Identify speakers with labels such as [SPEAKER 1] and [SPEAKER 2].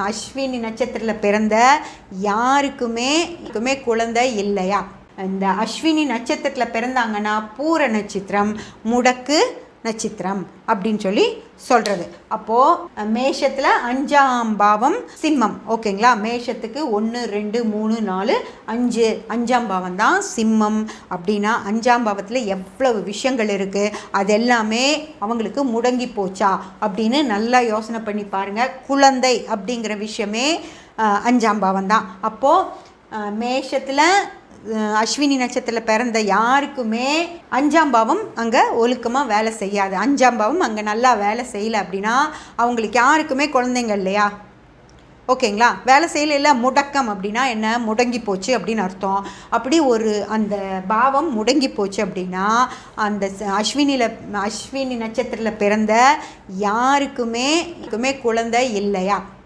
[SPEAKER 1] அஸ்வினி நட்சத்திரத்தில் பிறந்த யாருக்குமே குழந்தை இல்லையா? இந்த அஸ்வினி நட்சத்திரத்தில் பிறந்தாங்கன்னா பூர நட்சத்திரம் முடக்கு நட்சத்திரம் அப்படின்னு சொல்லி சொல்கிறது அப்போது மேஷத்தில் அஞ்சாம் பாவம் சிம்மம். ஓகேங்களா? மேஷத்துக்கு ஒன்று ரெண்டு மூணு நாலு அஞ்சு. அஞ்சாம் பாவம் தான் சிம்மம். அப்படின்னா அஞ்சாம் பாவத்தில் எவ்வளவு விஷயங்கள் இருக்குது அது எல்லாமே அவங்களுக்கு முடங்கி போச்சா? அப்படின்னு நல்லா யோசனை பண்ணி பாருங்கள் குழந்தை அப்படிங்கிற விஷயமே அஞ்சாம் பாவம் தான். அப்போது மேஷத்தில் அஸ்வினி நட்சத்திரத்தில் பிறந்த யாருக்குமே அஞ்சாம் பாவம் அங்கே ஒழுக்கமாக வேலை செய்யாது. அஞ்சாம் பாவம் அங்கே நல்லா வேலை செய்யலை அப்படின்னா அவங்களுக்கு யாருக்குமே குழந்தைங்க இல்லையா? ஓகேங்களா? வேலை செய்யல முடக்கம் அப்படின்னா என்ன? முடங்கி போச்சு அப்படின்னு அர்த்தம். அப்படி ஒரு அந்த பாவம் முடங்கி போச்சு அப்படின்னா அந்த அஸ்வினியில் அஸ்வினி நட்சத்திரத்தில் பிறந்த யாருக்குமே குழந்தை இல்லையா?